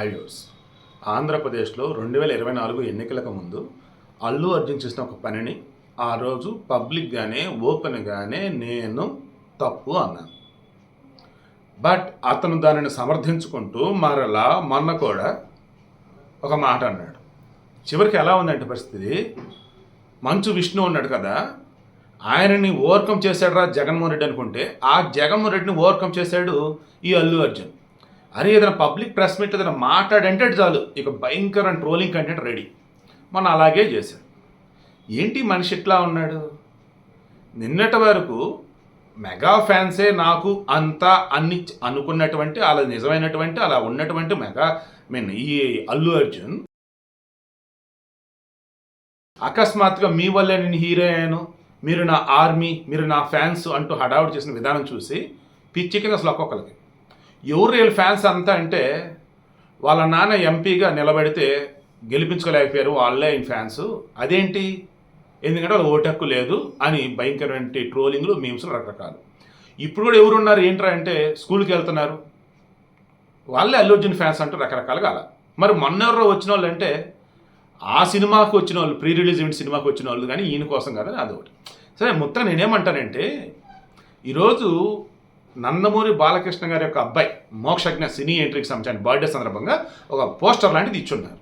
Highways ఆంధ్రప్రదేశ్లో రెండు వేల ఇరవై నాలుగు ఎన్నికలకు ముందు అల్లు అర్జున్ చేసిన ఒక పనిని ఆ రోజు పబ్లిక్గానే ఓపెన్గానే నేను తప్పు అన్నాను. బట్ అతను దానిని సమర్థించుకుంటూ మరలా మొన్న కూడా ఒక మాట అన్నాడు. చివరికి ఎలా ఉందంటే పరిస్థితి మంచు విష్ణు ఉన్నాడు కదా ఆయనని ఓవర్కమ్ చేశాడురా జగన్మోహన్ రెడ్డి అనుకుంటే ఆ జగన్మోహన్ రెడ్డిని ఓవర్కమ్ చేశాడు ఈ అల్లు అర్జున్. అరే ఏదైనా పబ్లిక్ ప్రెస్ మీట్ ఏదైనా మాట్లాడంటే చాలు. ఇక భయంకర ట్రోలింగ్ కంటెంట్ రెడీ. మనం అలాగే చేశాడు. ఏంటి మనిషి ఇట్లా ఉన్నాడు? నిన్నటి వరకు మెగా ఫ్యాన్సే నాకు అంతా అన్ని అనుకున్నటువంటి అలా నిజమైనటువంటి అలా ఉన్నటువంటి మెగా మీన్ ఈ అల్లు అర్జున్. అకస్మాత్తుగా మీ వల్లే నేను హీరో అయ్యాను. మీరు నా ఆర్మీ మీరు నా ఫ్యాన్స్ అంటూ హడావుడు చేసిన విధానం చూసి పిచ్చి కింద అసలు ఒక్కొక్కరికి ఎవరు రియల్ ఫ్యాన్స్ అంతా అంటే వాళ్ళ నాన్న ఎంపీగా నిలబడితే గెలిపించుకోలేకపోయారు వాళ్ళే ఆయన ఫ్యాన్స్ అదేంటి? ఎందుకంటే వాళ్ళ ఓటు హక్కు లేదు అని భయంకరమైన ట్రోలింగ్లు మీమ్స్లు రకరకాలు. ఇప్పుడు కూడా ఎవరు ఉన్నారు? ఏంట్రా అంటే స్కూల్కి వెళ్తున్నారు. వాళ్ళే అల్లు అర్జున్ ఫ్యాన్స్ అంటూ రకరకాలుగా అలా. మరి మొన్నెవరో వచ్చిన వాళ్ళు అంటే ఆ సినిమాకి వచ్చిన వాళ్ళు ప్రీ రిలీజ్ ఈవెంట్ సినిమాకి వచ్చిన వాళ్ళు కానీ ఈయన కోసం కాదని అదొకటి సరే మొత్తం నేనేమంటానంటే ఈరోజు నందమూరి బాలకృష్ణ గారి యొక్క అబ్బాయి మోక్షజ్ఞ సినీ ఎంట్రీకి సంబంధించిన బర్త్డే సందర్భంగా ఒక పోస్టర్ లాంటిది ఇచ్చున్నారు.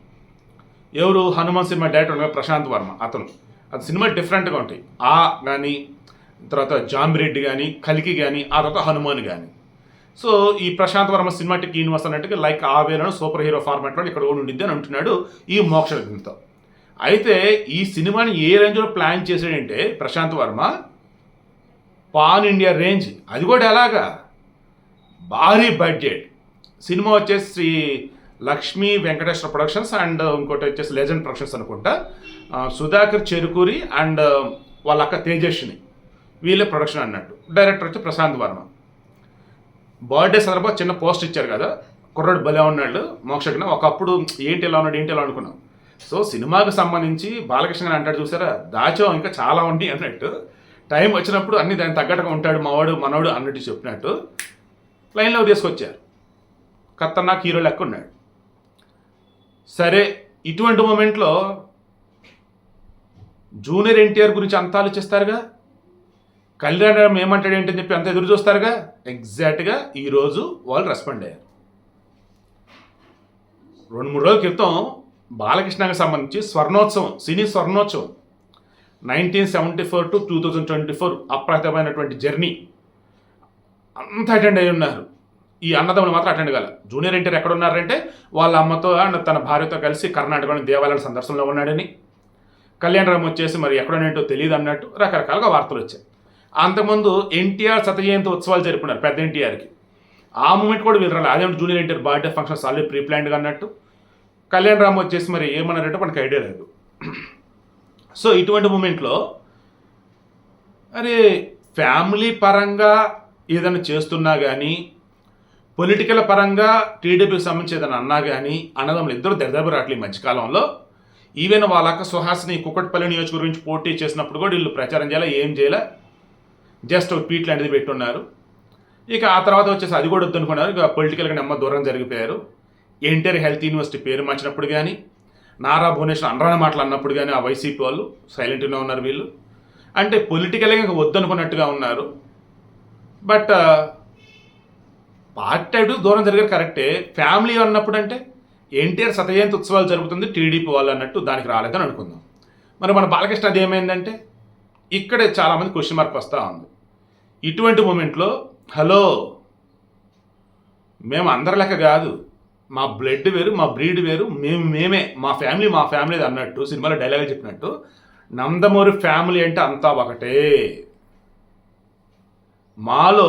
ఎవరు? హనుమాన్ సినిమా డైరెక్టర్ ఉన్నారు ప్రశాంత్ వర్మ. అతను. అది సినిమా డిఫరెంట్గా ఉంటాయి. ఆ కానీ తర్వాత జాంబిరెడ్డి కానీ కలికి కానీ ఆ తర్వాత హనుమాన్ కానీ సో ఈ ప్రశాంత్ వర్మ సినిమాటిక్ యూనివర్స్ అన్నట్టుగా లైక్ ఆ వేలను సూపర్ హీరో ఫార్మాట్లో ఇక్కడ కూడా ఉండిద్ది అని అంటున్నాడు ఈ మోక్షజ్ఞతో. అయితే ఈ సినిమాని ఏ రేంజ్లో ప్లాన్ చేశాడంటే Prashanth Varma pan India range. అది కూడా ఎలాగా? భారీ బడ్జెట్. సినిమా వచ్చేసి శ్రీ లక్ష్మీ వెంకటేశ్వర ప్రొడక్షన్స్ అండ్ ఇంకోటి వచ్చేసి లెజెండ్ ప్రొడక్షన్స్ అనుకుంటా. సుధాకర్ చెరుకూరి అండ్ వాళ్ళ అక్క తేజస్విని. వీళ్ళే ప్రొడక్షన్ అన్నట్టు. డైరెక్టర్ వచ్చి ప్రశాంత్ వర్మ. బర్త్డే సందర్భంగా చిన్న పోస్ట్ ఇచ్చారు కదా. కుర్రాడు భలే ఉన్నాడు. మోక్షజ్ఞ ఒకప్పుడు ఏంటి ఎలా ఉన్నాడు ఏంటి ఎలా అనుకున్నాం. సో సినిమాకి సంబంధించి బాలకృష్ణ గారు అంటాడు చూసారా? దాచాం ఇంకా చాలా ఉంది అన్నట్టు. టైం వచ్చినప్పుడు అన్ని దానికి తగ్గట్టుగా ఉంటాడు మావాడు మనవాడు అన్నట్టు చెప్పినట్టు లైన్లో తీసుకొచ్చారు. ఖతర్నాక్ హీరో లెక్క ఉన్నాడు. సరే ఇటువంటి మూమెంట్లో జూనియర్ ఎన్టీఆర్ గురించి అంత ఆలోచిస్తారుగా? కళ్యాణ్ ఏమంటాడు ఏంటని చెప్పి అంత ఎదురు చూస్తారుగా? ఎగ్జాక్ట్గా ఈరోజు వాళ్ళు రెస్పాండ్ అయ్యారు. రెండు మూడు రోజుల క్రితం బాలకృష్ణకి సంబంధించి స్వర్ణోత్సవం సినీ స్వర్ణోత్సవం nineteen seventy four to two thousand twenty four అప్రతిమైనటువంటి journey. అంతా అటెండ్ అయి ఉన్నారు. ఈ అన్నదమ్ములు మాత్రం అటెండ్ కాల. జూనియర్ ఎన్టీఆర్ ఎక్కడ ఉన్నారంటే వాళ్ళ అమ్మతో అండ్ తన భార్యతో కలిసి కర్ణాటకలోని దేవాలయాల సందర్శనలో ఉన్నాడని. కళ్యాణరామ్ వచ్చేసి మరి ఎక్కడనేంటో తెలియదు అన్నట్టు రకరకాలుగా వార్తలు వచ్చాయి. అంతకుముందు ఎన్టీఆర్ శత జయంతి ఉత్సవాలు జరుపుకున్నారు పెద్ద ఎన్టీఆర్కి. ఆ మూమెంట్ కూడా వీళ్ళు రాలేదు అదేంటి junior NTR birthday functions already pre ప్లాన్డ్గా అన్నట్టు. కళ్యాణ్ రామ్ వచ్చేసి మరి ఏమన్నారంటే మనకు ఐడియా లేదు. సో ఇటువంటి మూమెంట్లో అరే ఫ్యామిలీ పరంగా ఏదైనా చేస్తున్నా కానీ పొలిటికల్ పరంగా టీడీపీకి సంబంధించి ఏదైనా అన్నా కానీ అన్నదమ్ములు ఇద్దరు దరిదాపు రావట్లే ఈ మధ్యకాలంలో ఈవెన్ వాళ్ళక్క సుహాసిని కుక్కట్పల్లి నియోజకవర్గం నుంచి పోటీ చేసినప్పుడు కూడా వీళ్ళు ప్రచారం చేయాలి ఏం చేయాలి? జస్ట్ ఒక ట్వీట్ లాంటిది పెట్టున్నారు. ఇక ఆ తర్వాత వచ్చేసి అది కూడా వద్దనుకున్నారు. ఇక పొలిటికల్గా నెమ్మ దూరం జరిగిపోయారు. ఎన్టీఆర్ హెల్త్ యూనివర్సిటీ పేరు మార్చినప్పుడు కానీ నారా భువనేశ్వర్ అనరాని మాటలు అన్నప్పుడు కానీ ఆ వైసీపీ వాళ్ళు సైలెంట్గా ఉన్నారు వీళ్ళు. అంటే పొలిటికల్గా ఇంకా వద్దనుకున్నట్టుగా ఉన్నారు. బట్ పార్టీ అటు దూరం జరిగారు కరెక్టే. ఫ్యామిలీ అన్నప్పుడు అంటే ఎన్టీఆర్ శతజయంతి ఉత్సవాలు జరుగుతుంది టీడీపీ వాళ్ళు అన్నట్టు దానికి రాలేదని అనుకుందాం. మరి మన బాలకృష్ణ అది ఏమైందంటే ఇక్కడే చాలామంది క్వశ్చన్ మార్క్ వస్తూ ఉంది. ఇటువంటి మూమెంట్లో హలో మేము అందరి లెక్క కాదు. మా బ్లడ్ వేరు మా బ్రీడ్ వేరు మేము మేమే మా ఫ్యామిలీ మా ఫ్యామిలీ అన్నట్టు సినిమాలో డైలాగ్ చెప్పినట్టు నందమూరి ఫ్యామిలీ అంటే అంతా ఒకటే. మాలో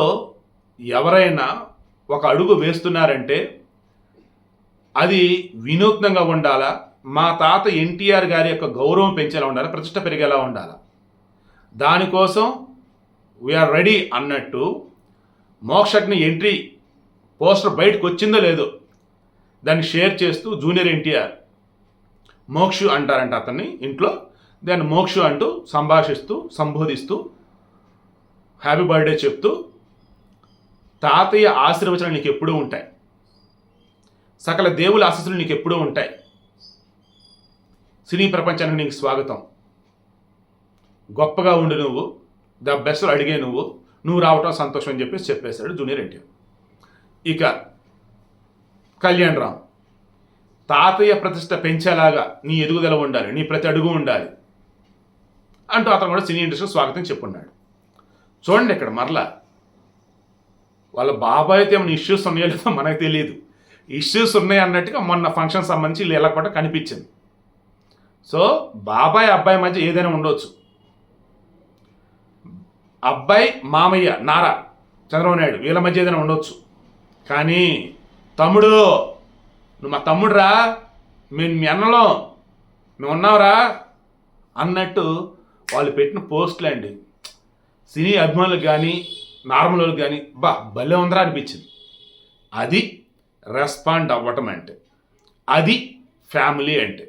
ఎవరైనా ఒక అడుగు వేస్తున్నారంటే అది వినూత్నంగా ఉండాలా? మా తాత ఎన్టీఆర్ గారి యొక్క గౌరవం పెంచేలా ఉండాలి? ప్రతిష్ట పెరిగేలా ఉండాలి? దానికోసం వీఆర్ రెడీ అన్నట్టు మోక్షజ్ఞ ఎంట్రీ పోస్టర్ బయటకు వచ్చిందో లేదో దాన్ని షేర్ చేస్తూ జూనియర్ ఎన్టీఆర్ మోక్షు అంటారంట అతన్ని ఇంట్లో. దాన్ని మోక్షు అంటూ సంభాషిస్తూ సంబోధిస్తూ హ్యాపీ బర్త్డే చెప్తూ తాతయ్య ఆశీర్వచనాలు నీకు ఎప్పుడూ ఉంటాయి. సకల దేవుల ఆశీస్సులు నీకు ఎప్పుడూ ఉంటాయి. సినీ ప్రపంచానికి నీకు స్వాగతం. గొప్పగా ఉండు నువ్వు. ద బెస్ట్ అడిగే నువ్వు. నువ్వు రావటం సంతోషం అని చెప్పేసి చెప్పేశాడు జూనియర్ ఎన్టీఆర్. ఇక కళ్యాణ్ రామ్ తాతయ్య ప్రతిష్ట పెంచేలాగా నీ ఎదుగుదల ఉండాలి నీ ప్రతి అడుగు ఉండాలి అంటూ అతను కూడా సినీ ఇండస్ట్రీకి స్వాగతం చెప్పున్నాడు. చూడండి ఇక్కడ మరలా వాళ్ళ బాబాయ్ అయితే ఏమైనా ఇష్యూస్ ఉన్నాయో లేదో మనకు తెలియదు ఇష్యూస్ ఉన్నాయి అన్నట్టుగా మొన్న ఫంక్షన్ సంబంధించి వీళ్ళు ఎలా కూడా కనిపించింది. సో బాబాయ్ అబ్బాయి మధ్య ఏదైనా ఉండొచ్చు. అబ్బాయి మామయ్య నారా చంద్రబాబు నాయుడు వీళ్ళ మధ్య ఏదైనా ఉండొచ్చు. కానీ తమ్ముడు నువ్వు మా తమ్ముడురా మేము మీ అన్నలో మేము ఉన్నావురా అన్నట్టు వాళ్ళు పెట్టిన పోస్టులు అండి. సినీ అభిమానులకు కానీ నార్మల్ వాళ్ళకి కానీ బా భలే ఉందరా అనిపించింది. అది రెస్పాండ్ అవ్వటం అంటే అది ఫ్యామిలీ అంటే.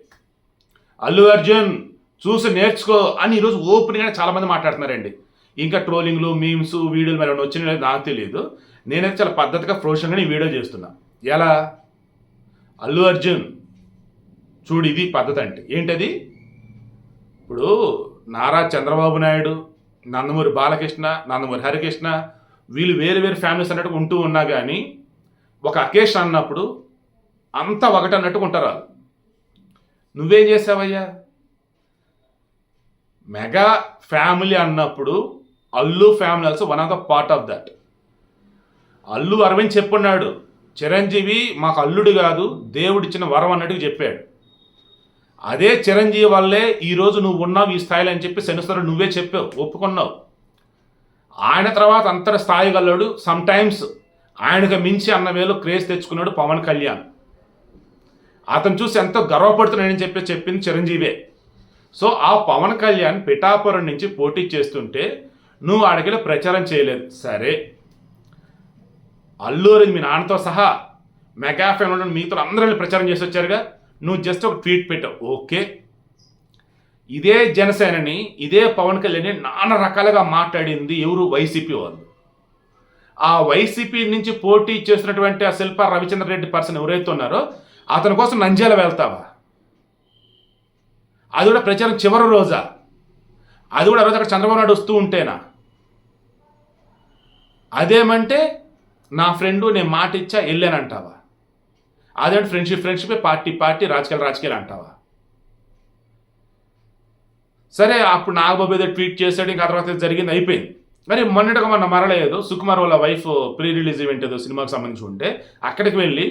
అల్లు అర్జున్ చూసి నేర్చుకో అని ఈరోజు ఓపెన్గానే చాలామంది మాట్లాడుతున్నారండి. ఇంకా ట్రోలింగ్లు మీమ్స్ వీడియోలు మరి ఏమైనా వచ్చినాయో నాకు తెలియదు నేనైతే చాలా పద్ధతిగా ప్రొఫెషనల్గా ఈ వీడియో చేస్తున్నా. ఎలా? అల్లు అర్జున్. చూడు ఇది పద్ధతి అంటే. ఏంటది? ఇప్పుడు నారా చంద్రబాబు నాయుడు నందమూరి బాలకృష్ణ నందమూరి హరికృష్ణ వీళ్ళు వేరు వేరు ఫ్యామిలీస్ అన్నట్టు ఉంటూ ఉన్నా కానీ ఒక అకేషన్ అన్నప్పుడు అంతా ఒకటి అన్నట్టు ఉంటారు వాళ్ళు. నువ్వేం చేసావయ్యా? మెగా ఫ్యామిలీ అన్నప్పుడు Allu family also one of the part of that. Allu Aravind చెప్పున్నాడు. Chiranjeevi మాకు అల్లుడు కాదు దేవుడిచ్చిన వరం అన్నట్టుగా చెప్పాడు. అదే చిరంజీవి వల్లే ఈరోజు నువ్వు ఉన్నావు ఈ స్థాయిలో అని చెప్పి శనిస్తరు నువ్వే చెప్పావు ఒప్పుకున్నావు. ఆయన తర్వాత అంతటి స్థాయి గల్లాడు సమ్ టైమ్స్ ఆయనకు మించి అన్న వేలు క్రేజ్ తెచ్చుకున్నాడు పవన్ కళ్యాణ్. అతను చూసి ఎంతో గర్వపడుతున్నాడని చెప్పి చెప్పింది చిరంజీవే. సో ఆ పవన్ కళ్యాణ్ పిఠాపురం నుంచి పోటీ చేస్తుంటే నువ్వు ఆడకెళ్ళి ప్రచారం చేయలేదు. సరే అల్లూరి మీ నాన్నతో సహా మెగా ఫ్యామిలీ మీతో అందరూ ప్రచారం చేసి వచ్చారుగా. నువ్వు జస్ట్ ఒక ట్వీట్ పెట్టావు ఓకే. ఇదే జనసేనని ఇదే పవన్ కళ్యాణ్ నానా రకాలుగా మాట్లాడింది ఎవరు? వైసీపీ వాళ్ళు. ఆ వైసీపీ నుంచి పోటీ చేసినటువంటి ఆ శిల్ప రవిచంద్ర రెడ్డి పర్సన్ ఎవరైతే ఉన్నారో అతని కోసం నంజాల వెళ్తావా? అది కూడా ప్రచారం చివరి రోజా? అది కూడా రోజు అక్కడ చంద్రబాబు నాయుడు వస్తూ ఉంటేనా? అదేమంటే నా ఫ్రెండు నేను మాట ఇచ్చా వెళ్ళానంటావా అదే ఫ్రెండ్షిప్ ఫ్రెండ్షిప్ పార్టీ పార్టీ రాజకీయాలు రాజకీయాలు అంటావా? సరే అప్పుడు నాగబాబు ఏదో ట్వీట్ చేశాడు ఇంకా తర్వాత జరిగింది అయిపోయింది. మరి మొన్నటిగా మొన్న మరలేదు సుకుమార్ వాళ్ళ వైఫ్ ప్రీ రిలీజ్ ఈవెంట్ ఏదో సినిమాకి సంబంధించి ఉంటే అక్కడికి వెళ్ళి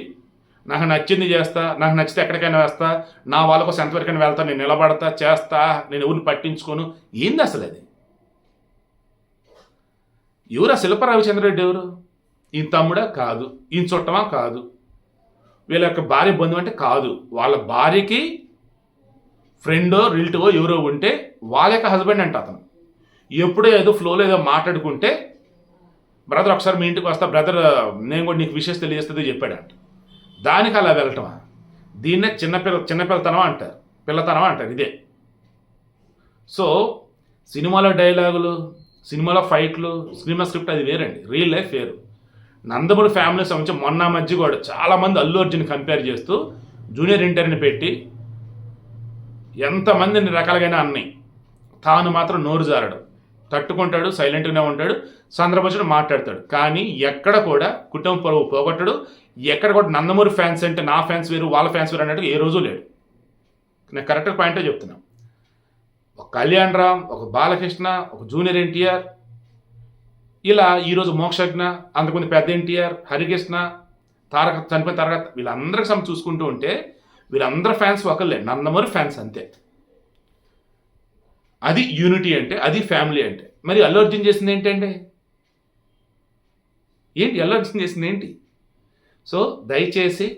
నాకు నచ్చింది చేస్తా నాకు నచ్చితే ఎక్కడికైనా వేస్తా నా వాళ్ళ కోసం ఎంతవరకైనా వెళ్తా నేను నిలబడతా చేస్తా నేను ఎవరిని పట్టించుకోను. ఏంది అసలు అది? ఎవరు ఆ శిల్ప రవిచంద్రరెడ్డి ఎవరు? ఈయన తమ్ముడా కాదు ఈయన చుట్టమా కాదు. వీళ్ళ యొక్క భార్య బంధువు అంటే కాదు. వాళ్ళ భార్యకి ఫ్రెండో రిలేటివో ఎవరో ఉంటే వాళ్ళ యొక్క హస్బెండ్ అంట అతను. ఎప్పుడో ఏదో ఫ్లోలో ఏదో మాట్లాడుకుంటే బ్రదర్ ఒకసారి మీ ఇంటికి వస్తా బ్రదర్ నేను కూడా నీకు విషయం తెలియజేస్తుంది చెప్పాడంట. దానికి అలా వెళ్ళటమా? దీన్నే చిన్నపిల్ల చిన్నపిల్లతనం అంటారు. పిల్లతనం అంటారు ఇదే. సో సినిమాలో డైలాగులు సినిమాలో ఫైట్లు సినిమా స్క్రిప్ట్ అది వేరండి. రియల్ లైఫ్ వేరు. నందమూరి ఫ్యామిలీ సంబంధించి మొన్న మధ్య కూడా చాలామంది అల్లు అర్జున్ కంపేర్ చేస్తూ జూనియర్ ఇంటర్ని పెట్టి ఎంతమందిని రకాలుగానే అన్నాయి తాను మాత్రం నోరు జారడు. తట్టుకుంటాడు సైలెంట్గానే ఉంటాడు సందర్భంలో మాట్లాడతాడు. కానీ ఎక్కడ కూడా కుటుంబ పొరుగు పోగొట్టడు. ఎక్కడ కూడా నందమూరి ఫ్యాన్స్ అంటే నా ఫ్యాన్స్ వేరు వాళ్ళ ఫ్యాన్స్ వేరు అన్నట్టు ఏ రోజు లేడు. నేను కరెక్ట్ పాయింటే చెప్తున్నాను ఒక కళ్యాణ్ రామ్ ఒక బాలకృష్ణ ఒక జూనియర్ ఎన్టీఆర్ ఇలా ఈరోజు మోక్షజ్ఞ అంతకుముందు పెద్ద ఎన్టీఆర్ హరికృష్ణ తారక చనిపోయిన తారక వీళ్ళందరికి సమ చూసుకుంటూ ఉంటే వీళ్ళందరూ ఫ్యాన్స్ ఒకళ్ళే నందమూరి ఫ్యాన్స్ అంతే. అది యూనిటీ అంటే అది ఫ్యామిలీ అంటే. మరి అల్లు అర్జున్ చేసింది ఏంటండి ఏంటి అల్లు అర్జున్ చేసింది ఏంటి? సో దయచేసి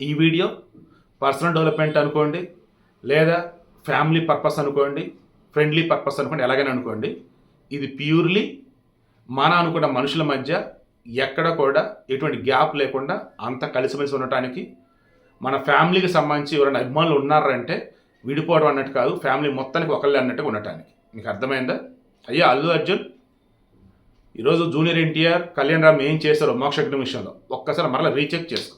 ఈ వీడియో పర్సనల్ డెవలప్మెంట్ అనుకోండి లేదా ఫ్యామిలీ పర్పస్ అనుకోండి ఫ్రెండ్లీ పర్పస్ అనుకోండి ఎలాగైనా అనుకోండి ఇది ప్యూర్లీ మన అనుకున్న మనుషుల మధ్య ఎక్కడ కూడా ఎటువంటి గ్యాప్ లేకుండా అంత కలిసిమెలిసి ఉండటానికి మన ఫ్యామిలీకి సంబంధించి ఎవరైనా అభిమానులు ఉన్నారంటే విడిపోవడం అన్నట్టు కాదు ఫ్యామిలీ మొత్తానికి ఒకళ్ళే అన్నట్టుగా ఉండటానికి. మీకు అర్థమైందా? అయ్యా అల్లు అర్జున్ ఈరోజు జూనియర్ ఎన్టీఆర్ కళ్యాణ్ రామ్ ఏం చేశారో మోక్షజ్ఞ విషయంలో ఒక్కసారి మరలా రీచెక్ చేసుకో.